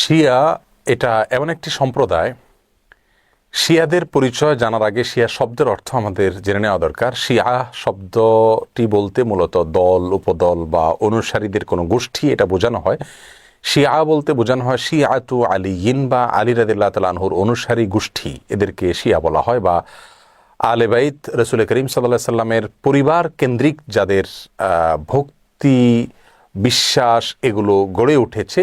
শিয়া, এটা এমন একটি সম্প্রদায়। শিয়াদের পরিচয় জানার আগে শিয়া শব্দের অর্থ আমাদের জেনে নেওয়া দরকার। শিয়া শব্দটি বলতে মূলত দল, উপদল বা অনুসারীদের কোনো গোষ্ঠী, এটা বোঝানো হয়। শিয়া বলতে বোঝানো হয় শিয়াতু আলী ইন বা আলী রাদিল্লাহ তালাহুর অনুসারী গোষ্ঠী। এদেরকে শিয়া বলা হয় বা আলেবাইত রসুল করিম সাল্লাহ সাল্লামের পরিবার কেন্দ্রিক যাদের ভক্তি, বিশ্বাস এগুলো গড়ে উঠেছে।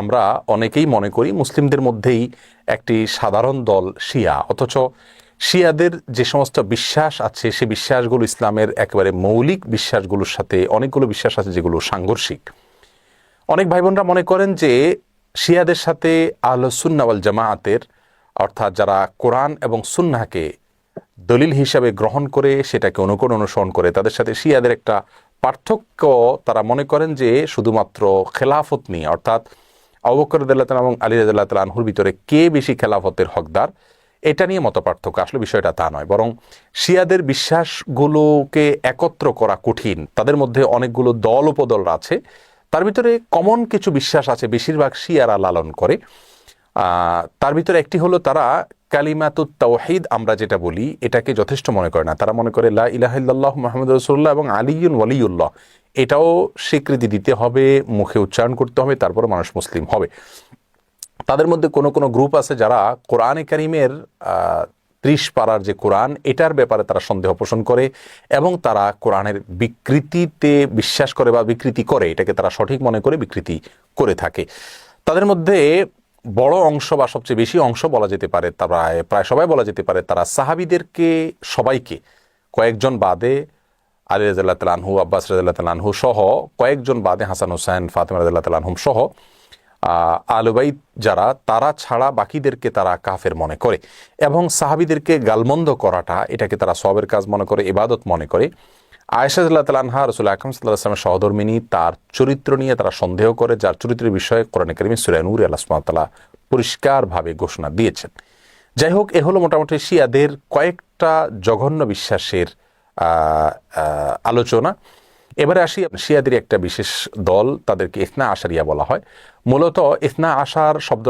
আমরা অনেকেই মনে করি মুসলিমদের মধ্যেই একটি সাধারণ দল শিয়া। অথচ শিয়াদের যে সমস্ত বিশ্বাস আছে, সে বিশ্বাসগুলো ইসলামের একেবারে মৌলিক বিশ্বাসগুলোর সাথে অনেকগুলো বিশ্বাস আছে যেগুলো সাংঘর্ষিক। অনেক ভাই বোনরা মনে করেন যে শিয়াদের সাথে আল সুন্নাওয়াল জামায়াতের অর্থাৎ যারা কোরআন এবং সুন্নাহকে দলিল হিসাবে গ্রহণ করে, সেটাকে অনুকরণ অনুসরণ করে, তাদের সাথে শিয়াদের একটা পার্থক্য তারা মনে করেন যে শুধুমাত্র খেলাফত নিয়ে। অর্থাৎ অবকর রাদিয়াল্লাহু এবং আলী তাআলা আনহুর ভিতরে কে বেশি খেলাফতের হকদার? এটা নিয়ে মত পার্থক্য আসলে বিষয়টা তা নয়, বরং শিয়াদের বিশ্বাসগুলোকে একত্র করা কঠিন। তাদের মধ্যে অনেকগুলো দল উপদল আছে। তার ভিতরে কমন কিছু বিশ্বাস আছে, বেশিরভাগ শিয়ারা লালন করে। তার ভিতরে একটি হলো তারা কালিমাতুত তাওহিদ, আমরা যেটা বলি, এটাকে যথেষ্ট মনে করে না। তারা মনে করে লা ইলাহিল্লাহ মোহাম্মদ রসুল্লাহ এবং আলিউন ওয়ালিউল্লাহ এটাও স্বীকৃতি দিতে হবে, মুখে উচ্চারণ করতে হবে, তারপরে মানুষ মুসলিম হবে। তাদের মধ্যে কোনো কোনো গ্রুপ আছে যারা কোরআনে কারিমের ত্রিশ পাড়ার যে কোরআন, এটার ব্যাপারে তারা সন্দেহ পোষণ করে এবং তারা কোরআনের বিকৃতিতে বিশ্বাস করে বা বিকৃতি করে, এটাকে তারা সঠিক মনে করে বিকৃতি করে থাকে। তাদের মধ্যে বড় অংশ বা সবচেয়ে বেশি অংশ বলা যেতে পারে, তারা প্রায় সবাই বলা যেতে পারে, তারা সাহাবিদেরকে সবাইকে কয়েকজন বাদে আলী রাজাল্লাহ তালানহু আব্বাস রাজাল্লাহ তালানহু সহ কয়েকজন বাদে হাসান হোসেন ফাতেমা রাজাল্লাহ তালানহুম সহ আহ, আলুবাইদ যারা তারা ছাড়া বাকিদেরকে তারা কাফের মনে করে এবং সাহাবিদেরকে গালমন্দ করাটা এটাকে তারা সবের কাজ মনে করে ইবাদত মনে করে। আয়সাজুল্লাহ তালানহা রসুল আকরম সাল্লাহ আসলামের সহধর্মিনী তার চরিত্র নিয়ে তারা সন্দেহ করে যার চরিত্রের বিষয়ে কোরআন করিমি সুরানুর আল্লাহ সুমাতালা পরিষ্কারভাবে ঘোষণা দিয়েছেন। যাই হোক এ হলো মোটামুটি শিয়াদের কয়েকটা জঘন্য বিশ্বাসের আলোচনা। এবারে আসি শিয়াদের একটা বিশেষ দল, তাদেরকে ইসনা আশারিয়া বলা হয়। মূলত ইসনা আশার শব্দ